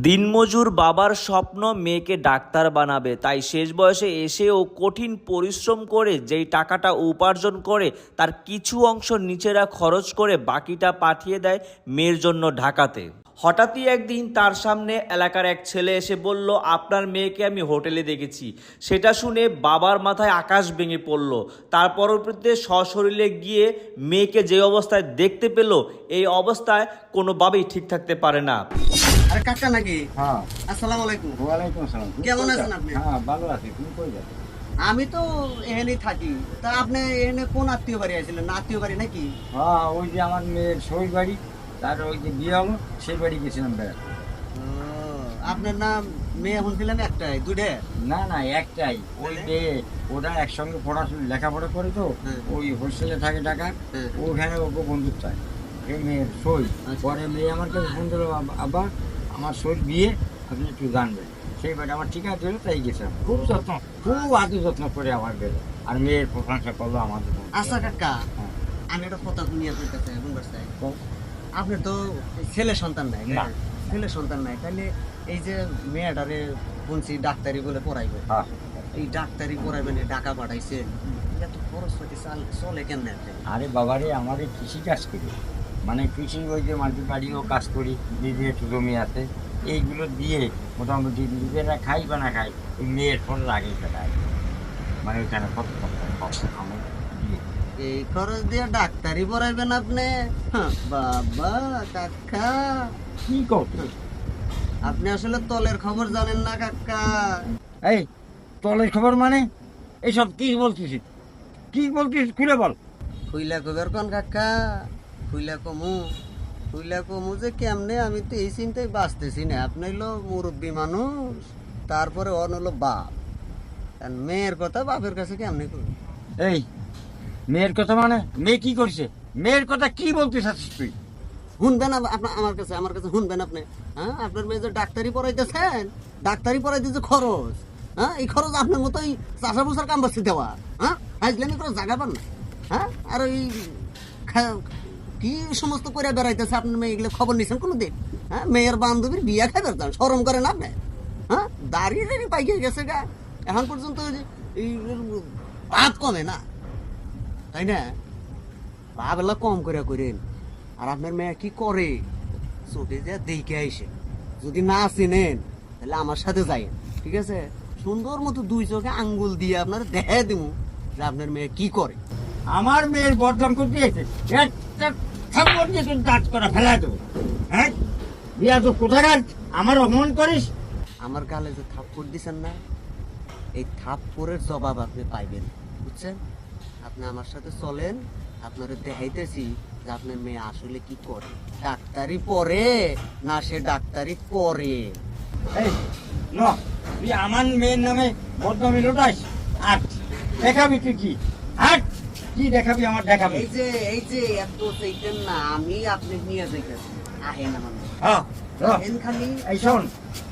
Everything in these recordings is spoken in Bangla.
দিনমজুর বাবার স্বপ্ন মেয়েকে ডাক্তার বানাবে, তাই শেষ বয়সে এসেও কঠিন পরিশ্রম করে যেই টাকাটা উপার্জন করে, তার কিছু অংশ নিচেরা খরচ করে বাকিটা পাঠিয়ে দেয় মেয়ের জন্য ঢাকাতে। হঠাৎই একদিন তার সামনে এলাকার এক ছেলে এসে বলল, আপনার মেয়েকে আমি হোটেলে দেখেছি। সেটা শুনে বাবার মাথায় আকাশ ভেঙে পড়ল। তার পরবর্তীতে সশরীরে গিয়ে মেয়েকে যে অবস্থায় দেখতে পেল, এই অবস্থায় কোনোভাবেই ঠিক থাকতে পারে না। আরে কাকা নাকি? হ্যাঁ। আসসালামু আলাইকুম। ওয়ালাইকুম আসসালাম। কেমন আছেন আপনি? হ্যাঁ ভালো আছি। তুমি কই যাবে আমি তো এখানেই থাকি। তা আপনি এখানে কোন আত্মীয় বাড়ি আছিলেন? না আত্মীয় বাড়ি নাকি? হ্যাঁ ওই যে আমার মেয়ের সই বাড়ি তার ওই যে বিয়ে হলো সেই বাড়ি গেছিলাম বেড়াতে। আপনার নাম মেয়ে শুনছিলেন একটাই দুটে না না একটাই। ওই যে ওরা একসঙ্গে পড়াশোনা লেখাপড়া করে তো হ্যাঁ। ওই হোস্টেলে থাকে ঢাকা হ্যাঁ। ওখানে ওকে বন্ধুত্ব হয়। এই মেয়ের সই। আচ্ছা। পরে মেয়ে আমার কাছে ফোন দিল আবার আমার সই বিয়ে আপনি একটু জানবেন। সেই বাড়ি আমার ঠিক আছে তাই গেছিলাম। খুব যত্ন খুব আদর যত্ন করে আমার বেড়ে। আর মেয়ের প্রশংসা করল আমাদের আচ্ছা কাকা হ্যাঁ। আমি একটা কথা শুনিয়া কইতেছে বুঝবার চাই তো আপনার তো ছেলে সন্তান নাই না। ছেলে সন্তান নাই তাহলে এই যে মেয়েটারে শুনছি ডাক্তারি বলে পড়াইবে। হ্যাঁ। এই ডাক্তারি পড়াইবেন এই টাকা পাঠাইছেন এত খরচ পাতি চাল- কেন আরে বাবারে আমাদের কৃষি কাজ করি। মানে কৃষি ওই যে মাটি বাড়িও কাজ করি নিজে একটু জমি আছে এইগুলো দিয়ে মোটামুটি নিজেরা খাই বা না খাই ওই মেয়ের ফোন লাগে ফেলায় মানে ওইখানে কত কত কত দিয়ে। এই খরচ দিয়ে ডাক্তারি পড়াইবেন আপনি? বাবা কাকা। কি করতো আপনি আসলে তলের খবর জানেন না কাকা। এই তলের খবর মানে? এইসব কি বলছিস? কি বলছিস? খুলে বল। খুইলা কবের কোন কাকা? খুইলা কমু খুইলা কমু যে কেমনে আমি তো এই চিন্তায় বাঁচতেছি না। আপনি হলো মুরব্বী মানুষ তারপরে অন হলো বাপ। আর মেয়ের কথা বাপের কাছে কেমনে করবি এই মেয়ের কথা মানে? মেয়ে কি করছে? মেয়ের কথা কি বলতে চাচ্ছিস তুই? শুনবেন আব- আপনা- আমার কাছে আমার কাছে শুনবেন আপনি। হ্যাঁ আপনার মেয়ে যে ডাক্তারি পড়াইতেছেন ডাক্তারি পড়াইতেছে খরচ হ্যাঁ এই খরচ আপনার মতোই চাষা বুসার কাম বাচ্চা দেওয়া। হ্যাঁ হাজলামি করে জায়গা পান না। হ্যাঁ আর ওই কি সমস্ত করে বেড়াইতেছে? আপনার মেয়ে এগুলো খবর নিছেন কোনো দিন হ্যাঁ মেয়ের বান্ধবীর বিয়া খাইবার যান সরম করেন আপনি? হ্যাঁ দাঁড়িয়ে দাঁড়িয়ে পাইকে গেছে গা। এখন পর্যন্ত ভাত কমে না। তাই না? ভাবেলা কম করে করেন। আর আপনার মেয়ে কি করে? চোখে যে দেখে আইসে। যদি না চিনেন, তাহলে আমার সাথে যাই ঠিক আছে? সুন্দর মতো দুই চোখে আঙ্গুল দিয়ে আপনার দেখে দিব যে আপনার মেয়ে কি করে। আমার মেয়ের বদনাম করতে একটা করা ফেলা দেবো। হ্যাঁ? বিয়া তো কোথাকার আমার অপমান করিস? আমার গালে যে থাপ্পড় দিছেন না এই থাপ্পড়ের জবাব আপনি পাইবেন বুঝছেন? আপনি আমার সাথে চলেন আপনারা দেখাইতেছি যে আপনার মেয়ে আসলে কি করে। ডাক্তারি পড়ে না সে ডাক্তারি করে? তুই আমার মেয়ের নামে বদনামি লোটাস? আর দেখাবি তুই কি? কি দেখাবি আমার দেখাবি? এই যে এই যে এত চাইতেন না আমি আপনি নিয়ে যাইতেছি। আহেন আমার। হ্যাঁ। খালি। এই শোন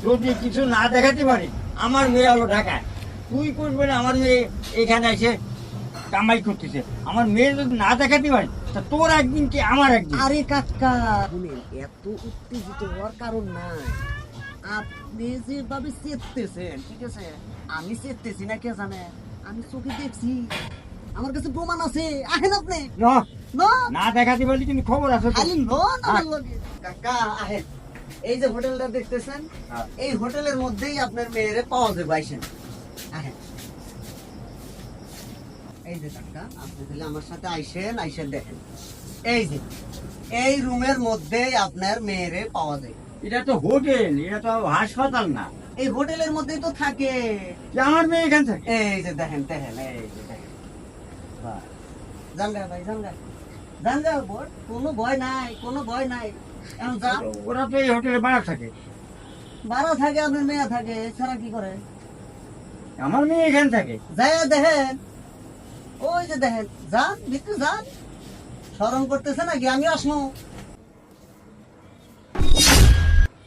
যদি কিছু না দেখাতে পারি আমার মেয়ে হলো ঢাকায়। তুই করবে না আমার মেয়ে এখানে এসে কামাই করতেছে। আমার মেয়ে যদি না দেখাতে পারি তা তোর একদিন কি আমার একদিন? আরে কাকা এত উত্তেজিত হওয়ার কারণ নাই। আপনি যেভাবে চেপতেছেন ঠিক আছে? আমি চেপতেছি না কে জানে? আমি চোখে দেখছি। আমার কাছে প্রমাণ আছে আহেন আপনি। না না দেখাতে তুমি খবর আছে খালি নন আমার লগে। কাকা আহেন এই যে হোটেলটা দেখতেছেন হ্যাঁ। এই হোটেলের মধ্যেই আপনার মেয়েরে পাওয়া যাবে আইসেন। আহেন। এই যে কাকা আপনি তাহলে আমার সাথে আইসেন আইসেন দেখেন। এই যে এই রুমের মধ্যেই আপনার মেয়েরে পাওয়া যায়। এটা তো হোটেল এটা তো হাসপাতাল না। এই হোটেলের মধ্যেই তো থাকে। আমার মেয়ে এখান থেকে। এই যে দেখেন দেখেন এই যে দেখেন। ভাই। বোর কোনো ভয় নাই কোনো ভয় নাই। এখন যান ওরা তো এই হোটেলে বাড়া থাকে। থাকে আপনার মেয়ে থাকে ছাড়া কি করে? আমার মেয়ে এখান থাকে। যাই দেখেন। ওই যে দেখেন যান ভিতরে যান। স্মরণ করতেছে নাকি? আমি আসমু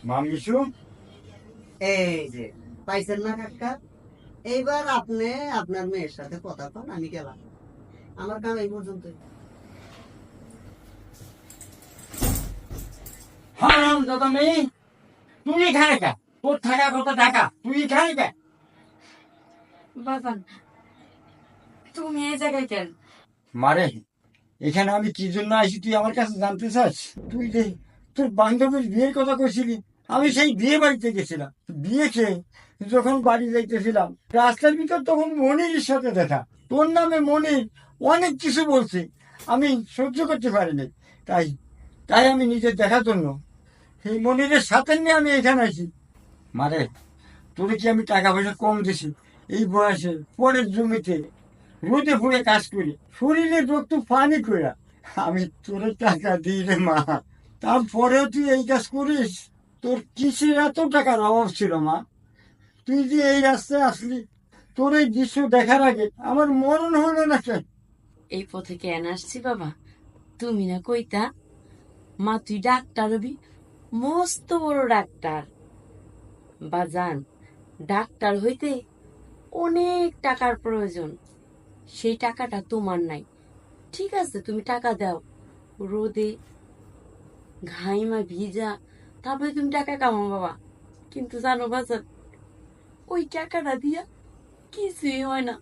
মামিসু এই যে পাইছেন না কাকা? এইবার আপনি আপনার মেয়ের সাথে কথা কন আমি গেলাম। আমার কাম এই পর্যন্ত হারাম দাদা মেয়ে তুই এখানে কে? তোর থাকা কথা ঢাকা তুই এখানে কে? বাজান তুমি এই জায়গায় কেন? মারে এখানে আমি কি জন্য আসি তুই আমার কাছে জানতে চাস? তুই যে তোর বান্ধবীর বিয়ের কথা কইছিলি আমি সেই বিয়ে বাড়িতে গেছিলাম। বিয়ে খেয়ে যখন বাড়ি যাইতেছিলাম রাস্তার ভিতর তখন মনির সাথে দেখা। তোর নামে মনির অনেক কিছু বলছে। আমি সহ্য করতে পারিনি। তাই তাই আমি নিজের দেখার জন্য। এই মনিরের সাথে নিয়ে আমি এখানে আসি মারে, তোরে কি আমি টাকা পয়সা কম দিছি? এই বয়সে, পরের জমিতে, রোদে ফুড়ে কাজ করি। শরীরে রক্ত পানি করে আমি তোরে টাকা দিই রে মা। তারপরেও তুই এই কাজ করিস? তোর কিসের এত টাকার অভাব ছিল মা? তুই যে এই রাস্তায় আসলি, তোর এই দৃশ্য দেখার আগে আমার মরণ হলো না কেন? এই পথে কেন আসছি বাবা? তুমি না কইতা, মা তুই ডাক্তার হবি, মস্ত বড় ডাক্তার। বাজান, ডাক্তার হইতে অনেক টাকার প্রয়োজন, সেই টাকাটা তোমার নাই। ঠিক আছে, তুমি টাকা দাও। রোদে ঘাইমা ভিজা, তারপরে তুমি টাকা কামাও বাবা। কিন্তু জানো বাজার ওই টাকাটা দিয়া কিছুই হয় না।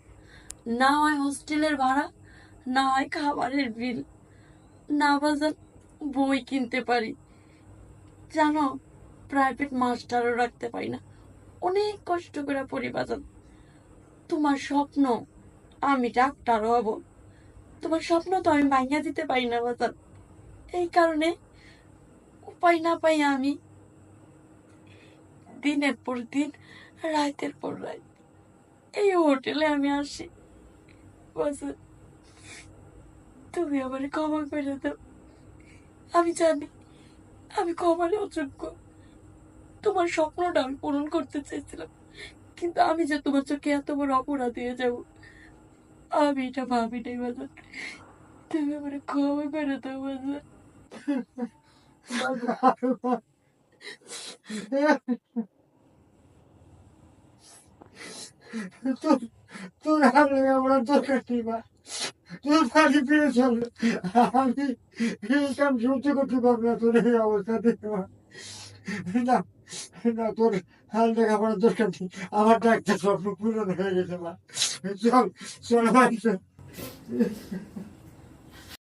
না হয় হোস্টেলের ভাড়া না হয় খাবারের বিল, না বাজার বই কিনতে পারি। জানো প্রাইভেট মাস্টারও রাখতে পারি না। অনেক কষ্ট করে পড়ি বাজার। তোমার স্বপ্ন, আমি ডাক্তার হব। তোমার স্বপ্ন তো আমি ভাঙিয়া দিতে পারি না বাজার। এই কারণে উপায় না পাই আমি দিনের পর দিন, রাতের পর রাত, এই হোটেলে আমি আসি। বাজার তুমি আমার ক্ষমা করে দাও। আমি জানি, আমি ক্ষমার অযোগ্য। তোমার স্বপ্নটা আমি পূরণ করতে চেয়েছিলাম, কিন্তু আমি যে তোমার চোখে এত বড় অপরাধ হয়ে যাব, আমি এটা ভাবি নাই বাজার তুমি আমার ক্ষমা করে দাও বাজার তোর আমার দরকার নেই বাড়ি ফিরে আমি এইসব সহ্য করতে পারব না তোর এই অবস্থাতে দেখে না না, তোর হাল দেখাবার দরকার নেই। আমার ডাক্তার স্বপ্ন পূরণ হয়ে গেছে, মা। চল চল।